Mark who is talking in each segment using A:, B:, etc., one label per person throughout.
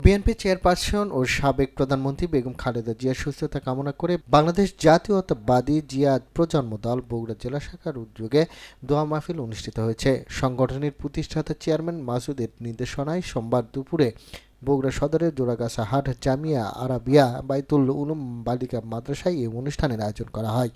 A: BNP chairperson ও সাবেক প্রধানমন্ত্রী বেগম খালেদা জিয়ার সুস্থতা কামনা করে বাংলাদেশ জাতীয়তাবাদী জিয়া প্রজন্ম দল বগুড়া জেলা শাখার উদ্যোগে দোয়া মাহফিল অনুষ্ঠিত হয়েছে। সংগঠনের প্রতিষ্ঠাতা চেয়ারম্যান মাসুদের নির্দেশনায় সোমবার দুপুরে বগুড়া সদরের জোড়াগাছা হাট জামিয়া আরাবিয়া বাইতুল উলুম বালিকা মাদ্রাসায় এই অনুষ্ঠানের আয়োজন করা হয়।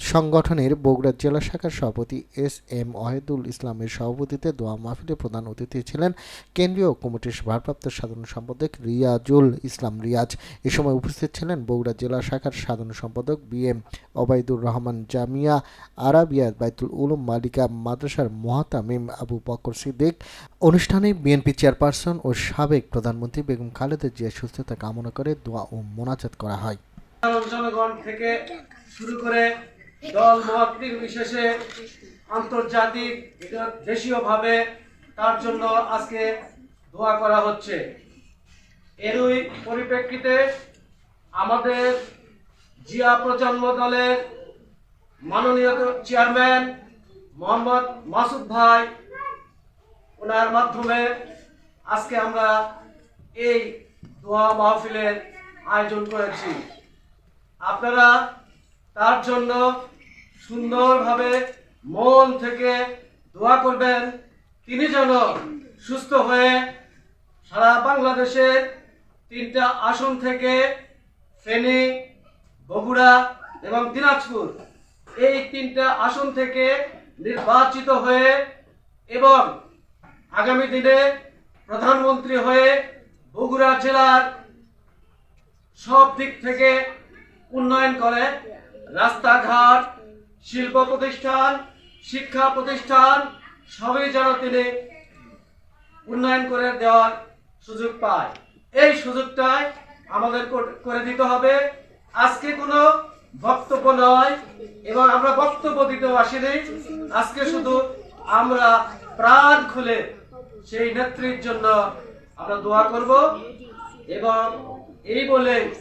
A: সংগঠনের বগুড়া জেলা শাখার সভাপতি এস এম ওয়াহিদুল ইসলামের সভাপতিতে দোয়া মাহফিলে প্রধান অতিথি ছিলেন কেন্দ্রীয় কমিটির ভারপ্রাপ্ত সাধারণ সম্পাদক রিয়াজুল ইসলাম রিয়াজ। এ সময় উপস্থিত ছিলেন বগুড়া জেলা শাখার সাধারণ সম্পাদক বি এম ওবায়দুর রহমান জামিয়া, আরাবিয়া বাইতুল উলুম মালিকা মাদ্রাসার মহাতামিম আবু বকর সিদ্দিক। অনুষ্ঠানে বিএনপি চেয়ারপারসন ও সাবেক প্রধানমন্ত্রী বেগম খালেদা জিয়ার সুস্থতা কামনা করে দোয়া ও মোনাজাত করা হয়।
B: থেকে শুরু করে দল মত বিশেষে আন্তর্জাতিক দেশীয়ভাবে তার জন্য আজকে দোয়া করা হচ্ছে। এরই পরিপ্রেক্ষিতে আমাদের জিয়া প্রজন্ম দলের মাননীয় চেয়ারম্যান মোহাম্মদ মাসুদ ভাই, ওনার মাধ্যমে আজকে আমরা এই দোয়া মাহফিলের আয়োজন করেছি। আপনারা তার জন্য সুন্দরভাবে মন থেকে দোয়া করবেন। তিনি যেন সুস্থ হয়ে সারা বাংলাদেশের তিনটা আসন থেকে ফেনী, বগুড়া এবং দিনাজপুর এই তিনটা আসন থেকে নির্বাচিত হয়ে এবং আগামী দিনে প্রধানমন্ত্রী হয়ে বগুড়া জেলার সব দিক থেকে উন্নয়ন করে রাস্তাঘাট শিল্প প্রতিষ্ঠান, শিক্ষা প্রতিষ্ঠান, সবই যেন তিনি উন্নয়ন করে দেওয়ার সুযোগ পায়। এই সুযোগটাই আমাদের কর- দিতে হবে। আজকে কোনো বক্তব্য নয় এবং আমরা বক্তব্য দিতেও আসিনি। আজকে শুধু আমরা প্রাণ খুলে সেই নেত্রীর জন্য আমরা দোয়া করব এবং এই বলে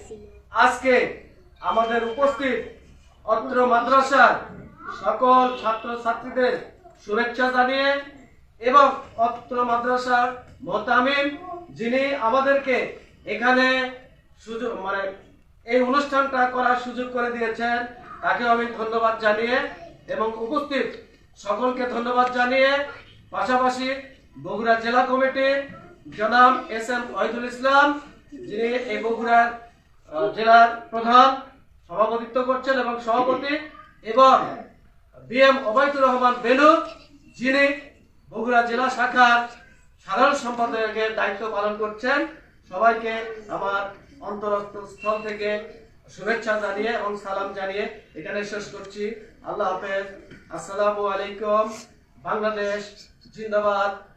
B: আজকে আমাদের উপস্থিত অত্র মাদ্রাসার সকল ছাত্র ছাত্রীদের শুভেচ্ছা জানিয়ে এবং অত্র মাদ্রাসার মোতামিম যিনি আমাদেরকে এখানে সুযোগ মানে এই অনুষ্ঠানটা করার সুযোগ করে দিয়েছেন, তাকেও আমি ধন্যবাদ জানিয়ে এবং উপস্থিত সকলকে ধন্যবাদ জানিয়ে পাশাপাশি বগুড়া জেলা কমিটি জনাব এস এম ওয়াহিদুল ইসলাম যিনি এই বগুড়ার জেলার প্রধান সভাপতিত্ব করছেন এবং সভাপতি এবং বি এম ওবায়দুর রহমান বেনু যিনি বগুড়া জেলা শাখার সাধারণ সম্পাদকের দায়িত্ব পালন করছেন, সবাইকে আমার অন্তরস্থ স্থল থেকে শুভেচ্ছা জানিয়ে এবং সালাম জানিয়ে এখানে শেষ করছি। আল্লাহ হাফেজ। আসসালামু আলাইকুম। বাংলাদেশ জিন্দাবাদ।